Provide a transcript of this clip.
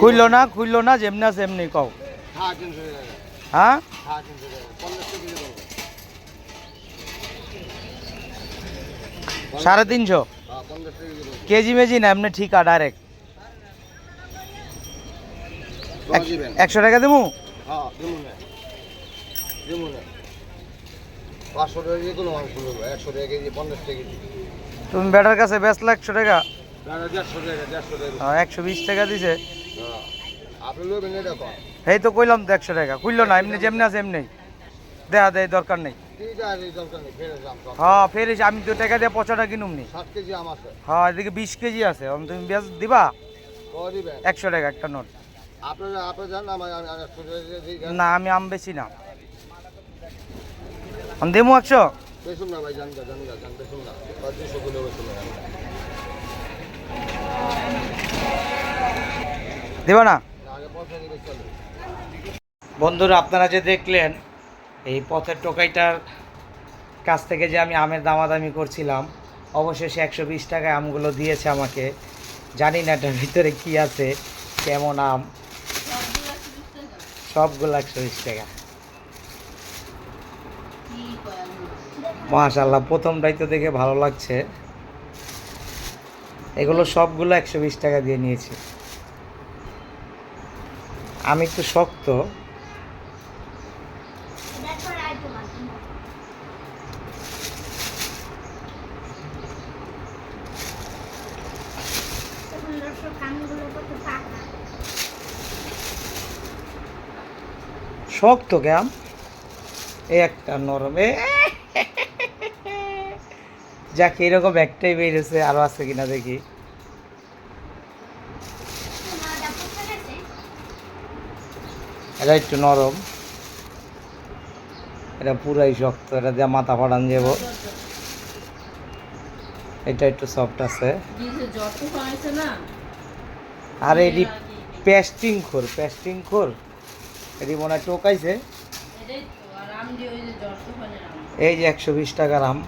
খুললো না খুললো না যেমনি আছে এমনি কও। হ্যাঁ? সাড়ে তিনশো? কেজি মেজি না এমনি ঠিকা ডাইরেক্ট একশো টাকা দেবো তুমি বেটার কাছে বেচলে একশো টাকা? হ্যাঁ, একশো বিশ টাকা দিছে। হ্যাঁ এই তো কইলাম তো একশো টাকা খুললো না এমনি যেমনি আছে এমনি। দেয়া দেয় দরকার নেই। হ্যাঁ ফের আমি তো টাকা দিয়ে পচাটা কিনুম নি। আম হ্যাঁ এদিকে বিশ কেজি আছে তুমি বেচ দিবা? একশো টাকা একটা নোট। দিই না আমি আম বেশি না। আমি দেবো একশো? বেশুন না ভাই জান জান জান বেশুন না দুশো কিলো বেশুন না দেবা না? বন্ধুরা, আপনারা যে দেখলেন, এই পথের টোকাইটার কাছ থেকে যে আমি আমের দামাদামি করছিলাম, অবশেষে একশো বিশ টাকায় আমগুলো দিয়েছে আমাকে। জানি না এটার ভিতরে কি আছে, কেমন আম। সবগুলো একশো বিশ টাকা। মাশাল্লাহ প্রথমটাই তো দেখে ভালো লাগছে। এগুলো সবগুলো একশো বিশ টাকা দিয়ে নিয়েছি। আমি একটু শক্ত। শক্ত এই একটা নরম। এ যাক, এরকম একটাই বেরিয়েছে, আরও আছে কিনা দেখি। এটা একটু নরম। এটা পুরাই শক্ত এটা দিয়ে মাথা ফাটান যাব। এটা একটু সফট আছে। আর এটি পেস্টিং খোর পেস্টিং খোর। এটি মনে হয় টোকাইছে। এই যে একশো বিশ টাকার আম।